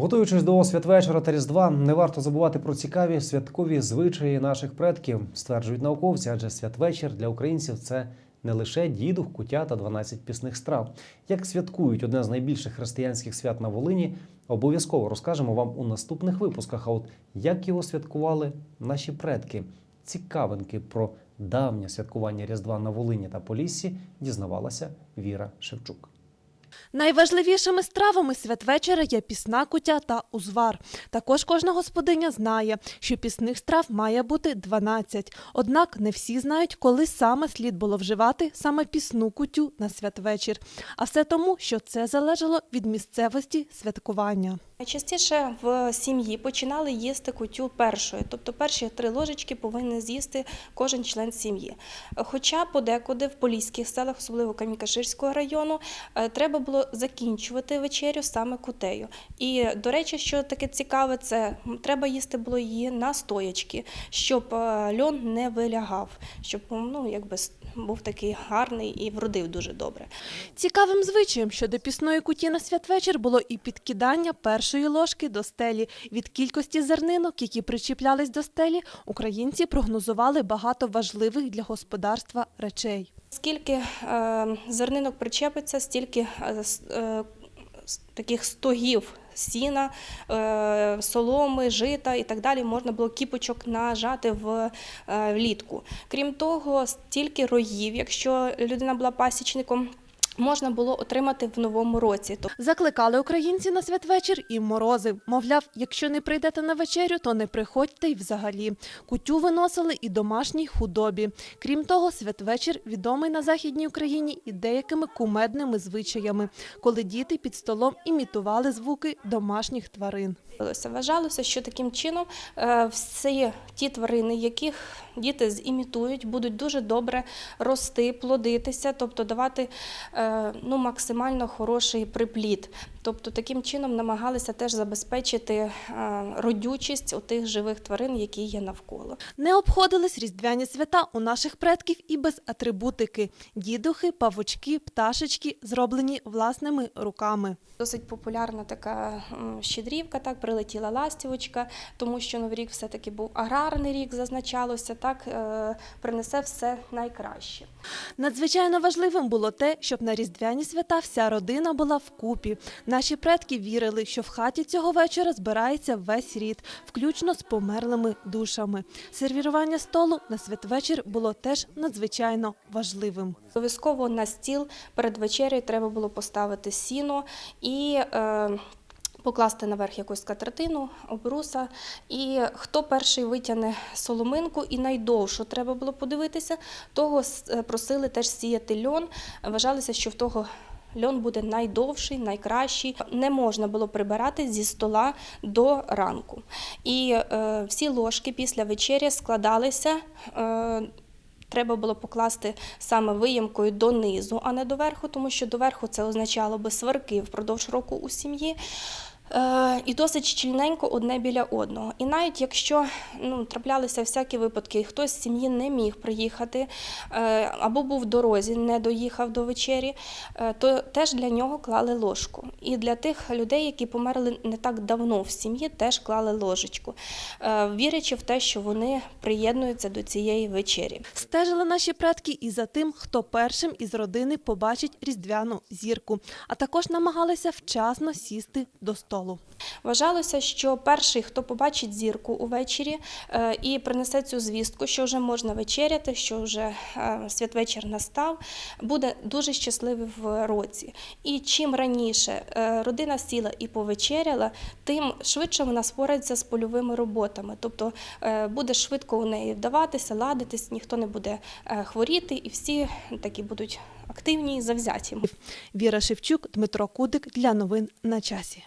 Готуючись до святвечора та Різдва, не варто забувати про цікаві святкові звичаї наших предків, стверджують науковці, адже святвечір для українців це не лише дідух, куття та 12 пісних страв. Як святкують одне з найбільших християнських свят на Волині, обов'язково розкажемо вам у наступних випусках. А от як його святкували наші предки? Цікавинки про давнє святкування Різдва на Волині та Поліссі дізнавалася Віра Шевчук. Найважливішими стравами святвечора є пісна куття та узвар. Також кожна господиня знає, що пісних страв має бути 12. Однак не всі знають, коли саме слід було вживати саме пісну кутю на святвечір. А все тому, що це залежало від місцевості святкування. Найчастіше в сім'ї починали їсти кутю першою, тобто перші три ложечки повинен з'їсти кожен член сім'ї. Хоча подекуди в поліських селах, особливо Камікаширського району, е, треба було закінчувати вечерю саме кутею. І, до речі, що таке цікаве, це треба їсти було її на стоячки, щоб е, льон не вилягав, щоб ну, якби, був такий гарний і вродив дуже добре. Цікавим звичаєм щодо пісної куті на святвечір було і підкидання першої ложки до стелі. Від кількості зернинок, які причіплялись до стелі, українці прогнозували багато важливих для господарства речей. Скільки е, зернинок причепиться, стільки е, е, таких стогів сіна, соломи, жита і так далі можна було кіпочок нажати в влітку. Крім того, стільки роїв, якщо людина була пасічником. Можна було отримати в новому році. Закликали українці на святвечір і морози. Мовляв, якщо не прийдете на вечерю, то не приходьте й взагалі. Кутю виносили і домашній худобі. Крім того, святвечір відомий на Західній Україні і деякими кумедними звичаями, коли діти під столом імітували звуки домашніх тварин. Вважалося. Вважалося, що таким чином е, всі ті тварини, яких діти зімітують, будуть дуже добре рости, плодитися, тобто давати е, ну, максимально хороший приплід. Тобто таким чином намагалися теж забезпечити е, родючість у тих живих тварин, які є навколо. Не обходились різдвяні свята у наших предків і без атрибутики: дідухи, павучки, пташечки, зроблені власними руками. Досить популярна така щедрівка, так прилетіла ластівочка, тому що новий рік все-таки був аграрний рік, зазначалося, так е, принесе все найкраще. Надзвичайно важливим було те, щоб на різдвяні свята вся родина була вкупі. Наші предки вірили, що в хаті цього вечора збирається весь рід, включно з померлими душами. Сервірування столу на святвечір було теж надзвичайно важливим. Обов'язково на стіл перед вечерею треба було поставити сіно і е, покласти наверх якусь скатертину, обруса. І хто перший витягне соломинку і найдовшу треба було подивитися, того е, просили теж сіяти льон. Вважалося, що в того. Льон буде найдовший, найкращий. Не можна було прибирати зі стола до ранку. І е, всі ложки після вечері складалися. Е, Треба було покласти саме виємкою донизу, а не доверху, тому що доверху це означало би сварки впродовж року у сім'ї. Е, і досить щільненько одне біля одного. І навіть якщо ну, траплялися всякі випадки, хтось з сім'ї не міг приїхати е, або був в дорозі, не доїхав до вечері, е, то теж для нього клали ложку. І для тих людей, які померли не так давно в сім'ї, теж клали ложечку, вірячи в те, що вони приєднуються до цієї вечері. Стежили наші предки і за тим, хто першим із родини побачить різдвяну зірку, а також намагалися вчасно сісти до столу. Вважалося, що перший, хто побачить зірку увечері е, і принесе цю звістку, що вже можна вечеряти, що вже е, святвечір настав, буде дуже щасливий в році. І чим раніше е, родина сіла і повечеряла, тим швидше вона спорається з польовими роботами. Тобто буде швидко у неї вдаватися, ладитись, ніхто не буде хворіти, і всі такі будуть активні і завзяті. Віра Шевчук, Дмитро Кудик для новин на часі.